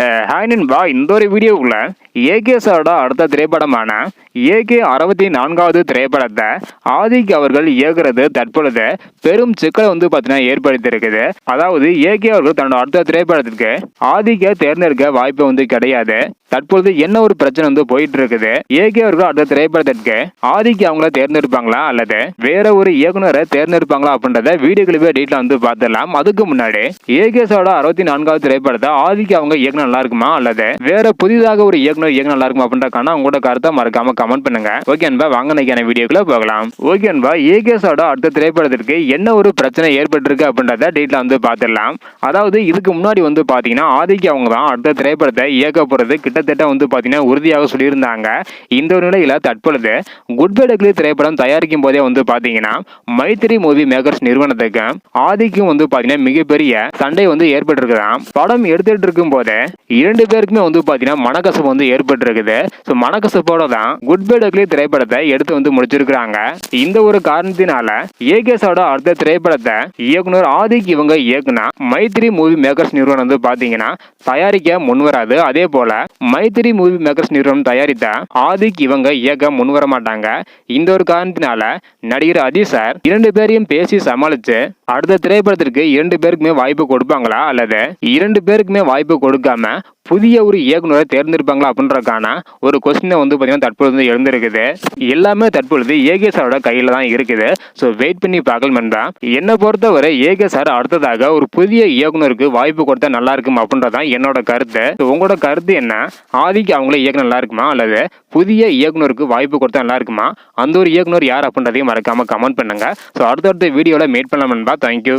Hi நண்பா இந்த ஒரு வீடியோக்குள்ள ஏகே சாரோட அடுத்த திரைப்படமான ஏகே அறுபத்தி நான்காவது திரைப்படத்தை ஆதிக் அவர்கள் இயக்குறது தற்பொழுது பெரும் சிக்கலை வந்து பார்த்தீங்கன்னா ஏற்படுத்தியிருக்குது அதாவது ஏகே அவர்கள் தன்னோட அடுத்த திரைப்படத்திற்கு ஆதிக்க தேர்ந்தெடுக்க வாய்ப்பு வந்து கிடையாது தற்பொழுது என்ன ஒரு பிரச்சனை வந்து போயிட்டு இருக்குது ஏகே அவர்கள் அடுத்த திரைப்படத்திற்கு ஆதிக்கு அவங்கள தேர்ந்தெடுப்பாங்களா அல்லது வேற ஒரு இயக்குனரை தேர்ந்தெடுப்பாங்களா அப்படின்றத வீடியோ கிளிப்பே டீட்ல வந்து பார்த்துடலாம் அதுக்கு முன்னாடி ஏகேஸோட அறுபத்தி நான்காவது திரைப்படத்தை ஆதிக்கு அவங்க இயக்குனர் நல்லா இருக்குமா அல்லது வேற புதிதாக ஒரு இயக்குனர் இயக்கம் நல்லா இருக்குமா அப்படின்றக்கான உங்களோட கருத்தை மறக்காம கமெண்ட் பண்ணுங்க. ஓகே அன்பா வாங்க நினைக்கிற வீடியோக்குள்ள போகலாம். ஓகே அன்பா ஏகேஸோட அடுத்த திரைப்படத்திற்கு என்ன ஒரு பிரச்சனை ஏற்பட்டிருக்கு அப்படின்றத டீட்ல வந்து பார்த்துடலாம். அதாவது இதுக்கு முன்னாடி வந்து பாத்தீங்கன்னா ஆதிக்கு அவங்க தான் அடுத்த திரைப்படத்தை இயக்க போறது கிட்டத்தட்ட வந்து பாத்தீங்கன்னா உறுதியாக சொல்லியிருந்தாங்க. இந்த ஒரு நிலையில தற்பொழுது குட் பை டக்லி திரைப்படம் தயாரிக்கும் போதே வந்து பாத்தீங்கன்னா மைத்திரி மூவி மேக்கர்ஸ் நிறுவனத்துக்கு ஆதிக்கும் வந்து பாத்தீங்கன்னா மிகப்பெரிய சண்டை வந்து ஏற்பட்டிருக்குதாம். படம் எடுத்துட்டு இருக்கும் போதே இரண்டு பேருக்குமே வந்து பார்த்தீங்கன்னா மனக்கசப்பு வந்து ஏற்பட்டிருக்குது. ஸோ மனக்கசப்போட தான் குட் பை டக்லி திரைப்படத்தை எடுத்து வந்து முடிச்சிருக்கிறாங்க. இந்த ஒரு காரணத்தினால ஏகேஸோட அடுத்த திரைப்படத்தை இயக்குனர் ஆதிக் இவங்க இயக்குனா மைத்திரி மூவி மேக்கர்ஸ் நிறுவனம் வந்து பார்த்தீங்கன்னா தயாரிக்க முன்வராது. அதே போல மைத்திரி மூவி மேக்கர்ஸ் நிறுவனம் தயாரித்த ஆதிக் இவங்க இயக்க முன்வர மாட்டாங்க இந்த ஒரு காரணத்தினால நடிகர் அதி சார் இரண்டு பேரையும் பேசி சமாளிச்சு அடுத்த திரைப்படத்திற்கு இரண்டு பேருக்குமே வாய்ப்பு கொடுப்பாங்களா? அல்லது இரண்டு பேருக்குமே வாய்ப்பு கொடுக்காம புதிய ஒரு இயக்குனரை தேர்ந்தெடுப்பாங்களா அப்படின்றக்கான ஒரு கொஸ்டினை வந்து பார்த்தீங்கன்னா தற்பொழுது வந்து எழுந்திருக்குது. எல்லாமே தற்பொழுது ஏகே சாரோட கையில் தான் இருக்குது. ஸோ வெயிட் பண்ணி பார்க்கலாம் தான் என்னை பொறுத்தவரை ஏகே சார் அடுத்ததாக ஒரு புதிய இயக்குனருக்கு வாய்ப்பு கொடுத்தா நல்லா இருக்கும் அப்படின்றதான் என்னோட கருத்து. உங்களோட கருத்து என்ன? ஆதிக்கு அவங்களே இயக்குனர் நல்லா இருக்குமா? அல்லது புதிய இயக்குனருக்கு வாய்ப்பு கொடுத்தா நல்லா இருக்குமா? அந்த ஒரு இயக்குனர் யார் அப்படின்றதையும் மறக்காம கமெண்ட் பண்ணுங்க. ஸோ அடுத்தடுத்த வீடியோவில் மீட் பண்ணலாம் நண்பா. தேங்க்யூ